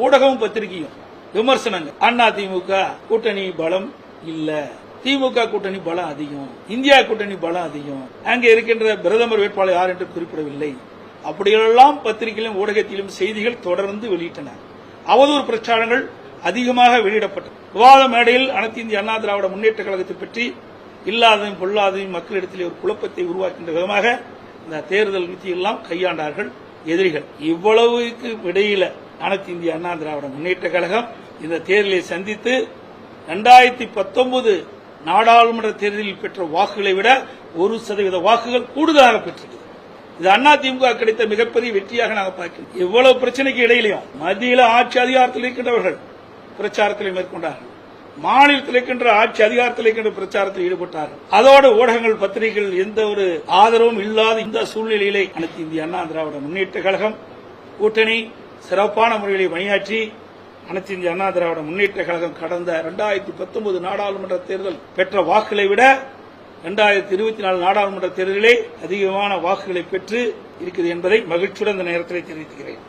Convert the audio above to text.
ஊடகமும் பத்திரிகையும் விமர்சனங்கள். அண்ணா திமுக கூட்டணி பலம் இல்ல. திமுக கூட்டணி பலம் அதிகம். இந்தியா கூட்டணி பலம் அதிகம். அங்கே இருக்கின்ற பிரதமர் வேட்பாளர் யார் என்று குறிப்பிடவில்லை. அப்படியெல்லாம் பத்திரிகையிலும் ஊடகத்திலும் செய்திகள் தொடர்ந்து வெளியிட்டன. அவதூறு பிரச்சாரங்கள் அதிகமாக வெளியிடப்பட்டது. விவாத மேடையில் அனைத்து இந்திய அண்ணா திராவிட முன்னேற்ற கழகத்தை பற்றி இல்லாததையும் பொல்லாததையும் மக்களிடத்திலே ஒரு குழப்பத்தை உருவாக்கின்ற விதமாக இந்த தேர்தல் விதியெல்லாம் கையாண்டார்கள் எதிரிகள். இவ்வளவுக்கு இடையில அனைத்து இந்திய அண்ணா திராவிட முன்னேற்ற கழகம் இந்த தேர்தலை சந்தித்து இரண்டாயிரத்தி பத்தொன்பது நாடாளுமன்ற தேர்தலில் பெற்ற வாக்குகளை விட ஒரு சதவீத வாக்குகள் கூடுதலாக பெற்றிருக்கு இது அண்ணா திமுக கிடைத்த மிகப்பெரிய வெற்றியாக நாங்கள் பார்க்கிறோம். இவ்வளவு பிரச்சனைக்கு இடையிலையும் மத்தியில் ஆட்சி அதிகாரத்தில் இருக்கின்றவர்கள் பிரச்சாரத்தில் மேற்கொண்டார்கள். மாநிலத்தில் இருக்கின்ற ஆட்சி அதிகாரத்தில் இருக்கின்ற பிரச்சாரத்தில் ஈடுபட்டார்கள். அதோடு ஊடகங்கள் பத்திரிகைகள் எந்த ஒரு ஆதரவும் இல்லாத இந்த சூழ்நிலையிலே அனைத்து இந்திய அண்ணா திராவிட முன்னேற்ற கழகம் கூட்டணி சிறப்பான முறையிலே பணியாற்றி அனைத்து இந்திய அண்ணா திராவிட முன்னேற்ற கழகம் கடந்த இரண்டாயிரத்தி பத்தொன்பது நாடாளுமன்ற தேர்தல் பெற்ற வாக்குகளை விட இரண்டாயிரத்தி இருபத்தி நாலு நாடாளுமன்ற தேர்தலிலே அதிகமான வாக்குகளை பெற்று இருக்குது என்பதை மகிழ்ச்சியுடன் இந்த நேரத்தில் தெரிவித்துக்கிறேன்.